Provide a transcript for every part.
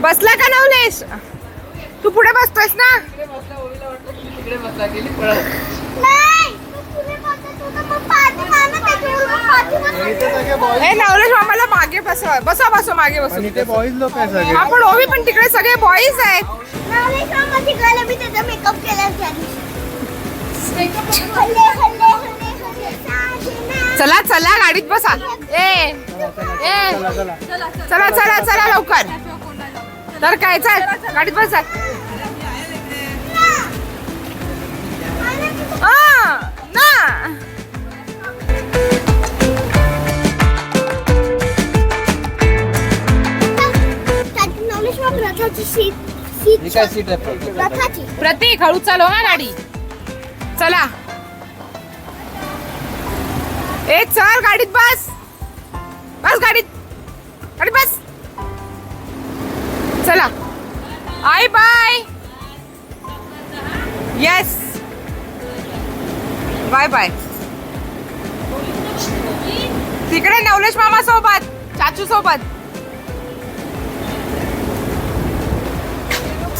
बसला का नवलेश तू पुढे बसतोयस ना? बसा हे नवलेश मामाला मागे बसवा बसा बसो मागे बसो ते बॉईज लोक आहे सगळे. आपण ओवी पण तिकडे सगळे बॉईज आहेत. नवलेश मामा तिकडे मी त्याचा मेकअप केला त्या दिवशी. हल्ले हल्ले हल्ले हल्ले साजना. चला चला गाडीत बसा. ए चला चला चला लवकर. तर काय चल गाडीत बसा ना. रथाची. प्रतीक हळू चालव हा गाडी. चला. ए चल गाडीत बस. बस गाडीत. गाडीत बस. चला. I bye. Yes bye bye तिकडे नवलेश मामा सोबत चाचू सोबत.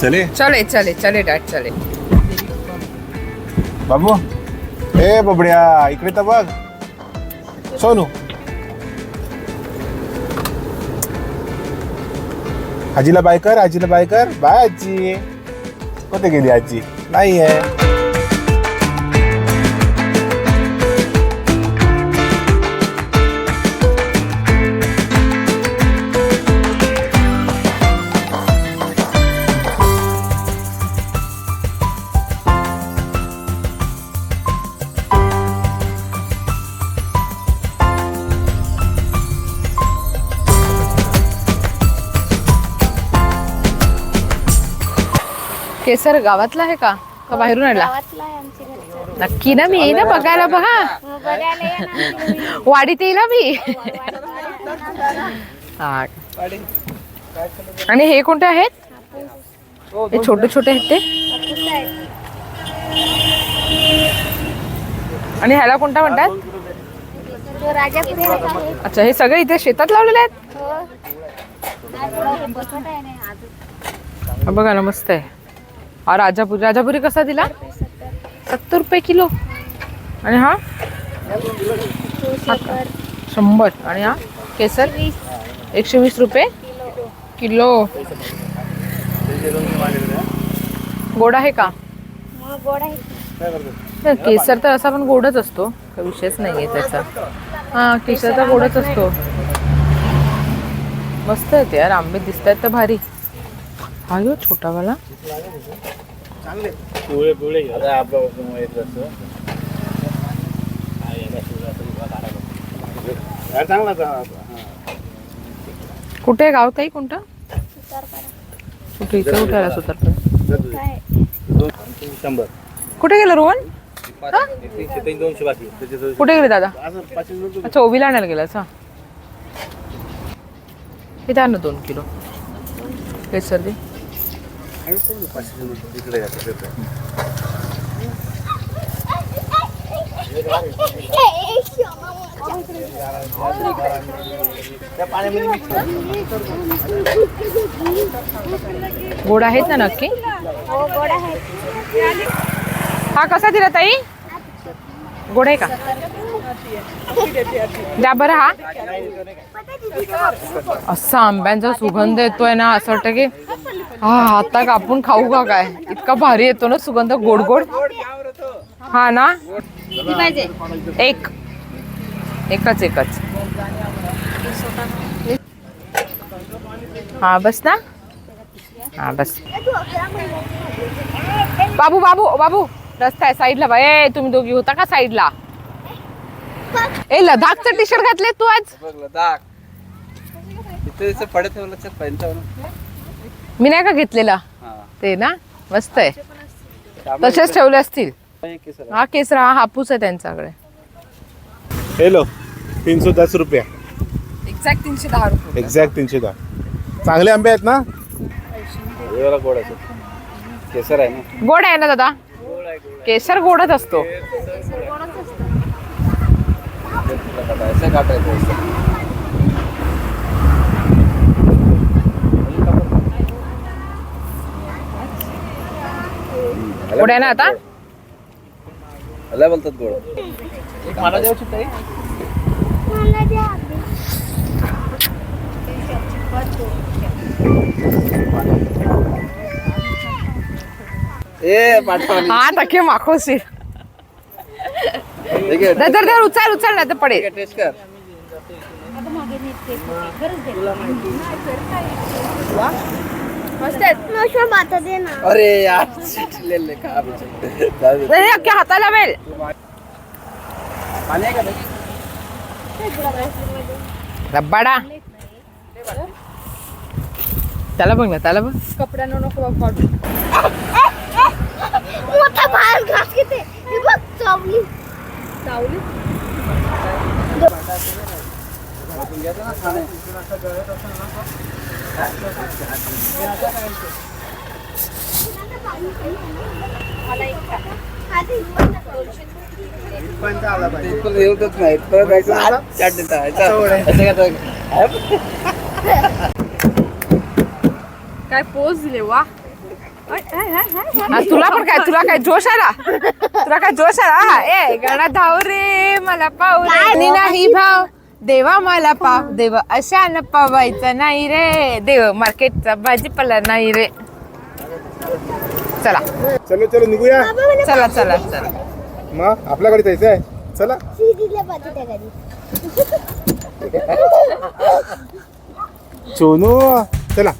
चले. चले चले चले डॅड चले. बाबू. ए बबड्या इकडे तर बघ. सोनू. आजीला बाय कर आजीला बाय कर. बाय आजी. कुठे गेली आजी? नाही आहे केसर गावातला आहे का का बाहेरून आला गावातला आहे आमच्या घरचं नक्की ना मी येईन ना बघायला बघा मग बघायला या ना तुम्ही. वाडीत येईल मी हा. आणि हे कोणते आहेत हे छोटे छोटे आहेत ते हापूस आहे. आणि ह्याला कोणता म्हणतात तो राजापुरी. अच्छा हे सगळे इथे शेतात लावलेले आहेत हो. नाही, थोडं बसवत आहे ना अजून. हा बघा ना मस्त आहे हा राजापुरी. राजापुरी कसा दिला? सत्तर. रुपये किलो. आणि हा? शंभर. आणि हा? केसर? एकशे वीस रुपये किलो. गोड आहे का? गोड केसर तर असा पण गोडच असतो. काही विषयच नाहीये त्याचा. हा केसर तर गोडच असतो. मस्त आहेत ते यार आंबे दिसत आहेत तर भारी. हा यो छोटावाला. पिवळे पिवळे कुठे गाव ताई कोणतं. कुठे इथे कुठे आला सुतारकडे. कुठे गेलं रोहन? दोनशे बाकी. कुठे गेले दादा? असं अच्छा ओवीला आणायला गेला अच्छा हे द्या ना दोन किलो. केसर दे. पाचशे गोड आहेत ना नक्की? हा कसा दिला ताई? गोड आहे का? द्या बरं हा. असा आंब्यांचा सुगंध येतोय ना असं वाटतं की हा आता कापून खाऊ का काय? इतका भारी येतो ना सुगंध गोड गोड. हा ना? एक. एकच एकच. हा बस ना. हा बस. बाबू बाबू बाबू. रस्ता आहे साईडला बा. ए तुम्ही दोघी होता का साईडला? ए लडाखचं टी शर्ट घातले तू आज? बघ पडत ठेवलं लक्षात मी नाही का घेतलेला? हा. ते ना? मस्त आहे. तसेच ठेवले असतील. हा केसर हा हापूस आहे त्यांच्याकडे. हेलो तीन सौ दस रुपया. एक्झॅक्ट तीनशे दहा रुपये. एक्झॅक्ट तीनशे दहा. चांगले आंबे आहेत ना? वाला गोड आहे केसर आहे ना? गोड आहे ना दादा? केसर गोडच असतो. से ऐसे काटा पुढे ना आता? हला बोलतात गोड. ए पाठवा हा नक्की माखोशी धर धर उचल उचल नाही तर पडेल. टेस्ट कर. ना. अरे यार चिटलेले का अख्ख्या हाताला वेल. पाणी आहे का त्याच्यात? रब्बाडा. त्याला बघ ना त्याला बघ. कपड्यांना नको मोठा बाहेर घास घेते. हे बघ चावली येतच नाही काय पोज दिले वा. तुला पण काय तुला काय जोश आला? तुला काय जोश आला? हा, ए गणा धाव रे मला पाव रे आणि नाही भाव देवा मला पाव देव अशा न पावायचा नाही रे. देव मार्केटचा भाजीपाला नाही रे. चला. चलो चलो निघूया. चला चला चला. मग आपल्याकडे जायचं आहे चला. सोनू चला.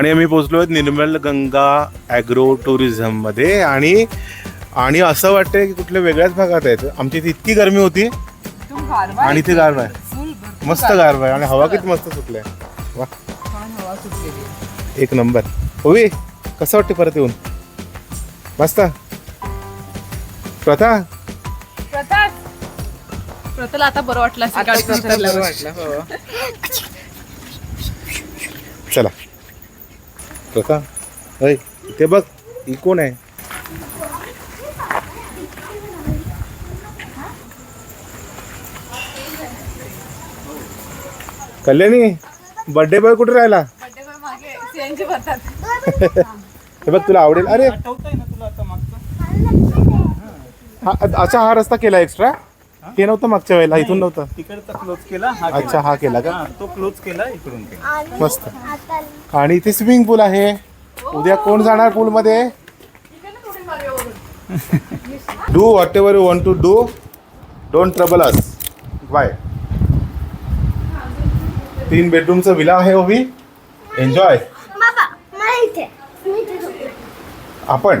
आणि आम्ही पोचलो निर्मल गंगा ॲग्रो टुरिझममध्ये. आणि आणि असं वाटतंय की कुठल्या वेगळ्याच भागात आहेत. आमची इथे इतकी गरमी होती. आणि इथे गारवा आहे. मस्त गारवा आहे. आणि हवा किती मस्त सुटली आहे. वा. एक नंबर. होई कसं वाटते परत येऊन? मस्त. प्रथा? प्रथला आता बरं वाटलं हो. चला प्रथा? होय इथे बघ ही कोण आहे? कल्याणी बर्थडे बॉय कुठे राहिला? हे बघ तुला आवडेल. अरे. हा अच्छा हा रस्ता केला एक्स्ट्रा ते नव्हतं मागच्या वेळेला इथून नव्हतं. तिकडचा क्लोज केला हा अच्छा हा केला का? हा, तो क्लोज केला इकडून केला. मस्त. आणि इथे स्विमिंग पूल आहे. उद्या कोण जाणार पूल मध्ये? Do whatever you want to do don't trouble us bye तीन बेडरूमचं विला आहे ओवी. एन्जॉय बाबा मला इथे. मी इथे झोपते. आपण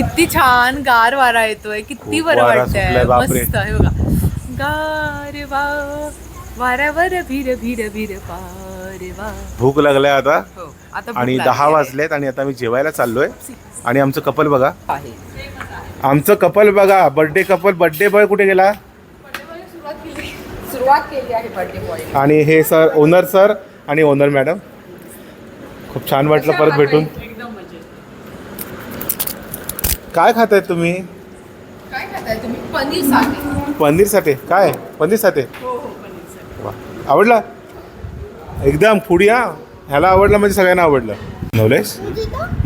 किती छान गार वारा येतोय किती बरं वारा वाटतंय. मस्त आहे बघा. गार वा वाऱ्यावर भीर भीर भीर वा. भूक लागलाय आता. हो आता आणि दहा वाजलेत आणि आता मी जेवायला चाललोय. आणि आमचं कपल बघा. आमचं कपल बघा बर्थडे कपल बर्थडे बॉय कुठे गेला? आणि हे सर ओनर सर आणि ओनर मॅडम खूप छान वाटलं परत भेटून. काय खाताय तुम्ही? काय खाताय तुम्ही? पनीरसाठी. पनीर साठे? काय? पनीर साठे? वा. आवडला? एकदम फुडी हा? ह्याला आवडलं म्हणजे सगळ्यांना आवडलं. नवलेश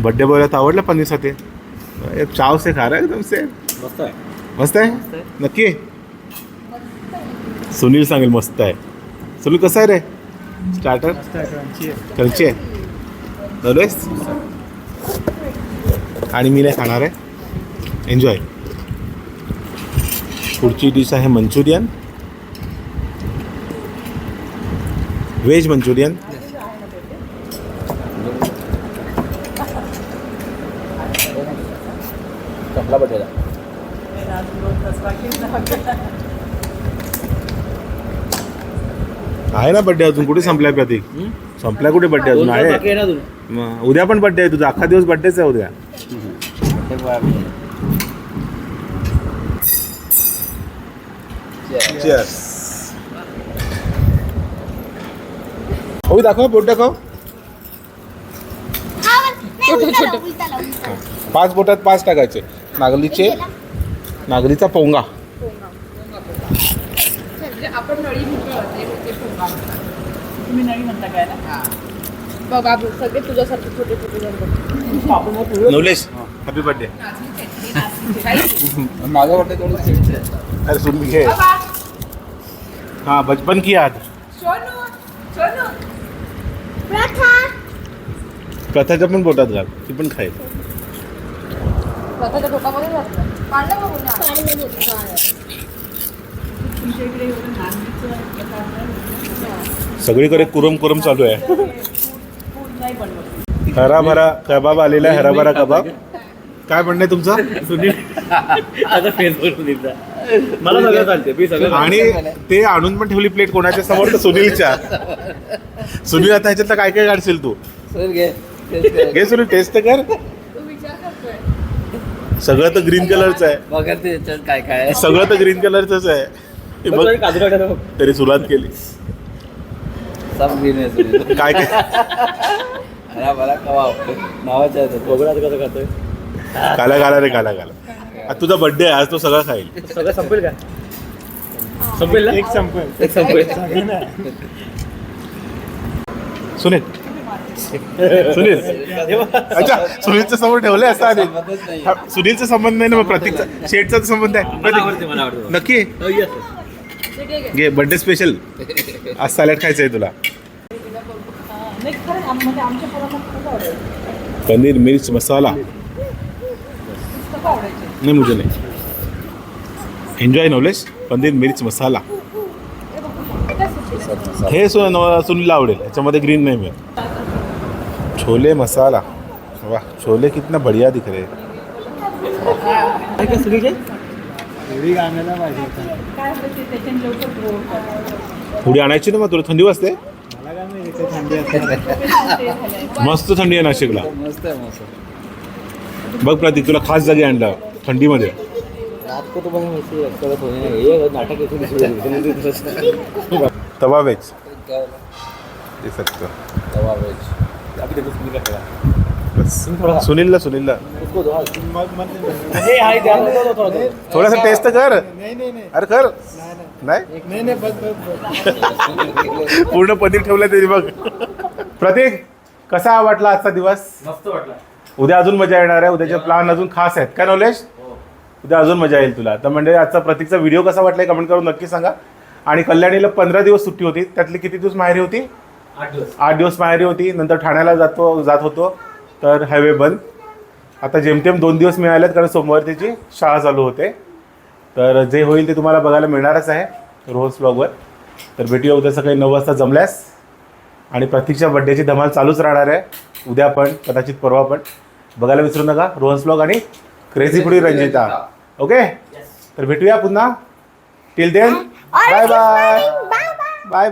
बर्थडे बॉयला तर आवडलं पनीर साठे? चाव से खा रहा है एकदम से. मस्त आहे. मस्त आहे? नक्की? सुनील सांगेल मस्त आहे. सुनील कसं आहे रे? स्टार्टर क्रंची आहे नवलेश? आणि मी नाही खाणार आहे. एन्जॉय पुढची डिश आहे मंचुरियन. Veg Manchurian. आहे ना बड्डे अजून? कुठे संपलाय प्रतीक? संपलाय कुठे बड्डे अजून? आहे. उद्या पण बड्डे आहे तुझा. अख्खा दिवस बड्डेच आहे उद्या. Cheers. हो दाखव बोट दाखव पाच बोटात पाच टाकायचे. नागलीचे नागलीचा पोंगा. आपण नळी म्हणतो तुम्ही नळी म्हणता काय ना? बघ बाबू सगळे तुझ्यासारखे छोटे छोटे जण नवलेश. हॅपी बर्थडे माझं वाटतं. अरे सुन घे हाँ बचपन की याद। सोनू सोनू। प्रथा। कथाच्या पण बोटात घाल ती पण खाईल स्वतःच्या घातलं बघू ना. सगळीकडे कुरम कुरम चालू आहे. हराभरा कबाब आलेला आहे हराभरा कबाब. काय म्हणणं आहे तुमचं? सुनील आता फेसबुक सुनीलचा मला सगळं चालते मी सगळं आणि ते आणून पण ठेवली प्लेट कोणाच्या समोर? तर सुनीलच्या. सुनील आता ह्याच्यातलं काय काय काढशील तू? घे. सुनील टेस्ट तर कर सगळं तर ग्रीन कलरचं आहे. बघा ते याच्यात काय काय आहे. सगळं तर ग्रीन कलरच आहे. हे बघ, काजू. तरी सुरुवात केली. सब green आहे सुनील. काय काय? नावाच्या आहेत ते. बघून आता कसं खातोय? काला काला रे काला काला. आज तुझा बर्थडे आहे आज तो सगळं खाईल. सगळं संपेल का? संपेल ना? एक संपेल. एक संपेल. सुनील. सुनील. अच्छा सुनीलच्या समोर ठेवलंय असं आधी. सुनीलचा संबंध नाही ना मग प्रतीकचा शेठचा तर संबंध आहे. प्रतीक नक्की? हो. घे बर्थडे स्पेशल आज सॅलड खायचं आहे तुला. पनीर मिर्च मसाला. नहीं मुझे नहीं. एन्जॉय नॉलेज पनीर मिर्च मसाला. हे सुन सुनीला आवडेल. याच्यामध्ये ग्रीन नाही मिळत. छोले मसाला. वा छोले कितना बढ़िया दिख रहे. पुढे आणायची ना मग तुला? थंडी वाजते? मस्त थंडी आहे नाशिकला. मस्त आहे मस्त बघ प्रतीक तुला खास जागी आणलं. थंडीमध्ये? तवा वेज? सकतं बस। सुनीलला सुनीलला हे. थोडासा टेस्ट तर कर। नाही नाही नाही अरे कर। नाही नाही? नाही। बस बस बस। पूर्ण पनीर ठेवलं तरी बघ. प्रतीक कसा वाटला आजचा दिवस? मस्त वाटला. उद्या अजून मजा येणार आहे. उद्याचे प्लॅन अजून खास आहेत. काय नॉलेज? उद्या अजून मजा येईल तुला. तर म्हणजे आजचा प्रतीकचा व्हिडिओ कसा वाटलाय कमेंट करून नक्की सांगा. आणि कल्याणीला पंधरा दिवस सुट्टी होती. त्यातली किती दिवस माहेरी होती? आठ दिवस. आठ दिवस माहेरी होती. नंतर ठाण्याला जातो जात होतो. तर हायवे बंद. आता जेमतेम दोन दिवस मिळालेत कारण सोमवार त्याची शाळा चालू होते. तर जे होईल ते तुम्हाला बघायला मिळणारच आहे रोज ब्लॉगवर तर भेटूया उद्या सकाळी नऊ वाजता जमल्यास. आणि प्रतीकच्या बड्डेची धमाल चालूच राहणार आहे. उद्या पण कदाचित परवा पण. बघायला विसरू नका. रोहन्स ब्लॉग आणि क्रेझी फुडी रंजिता. ओके? तर भेटूया पुन्हा. Till then bye bye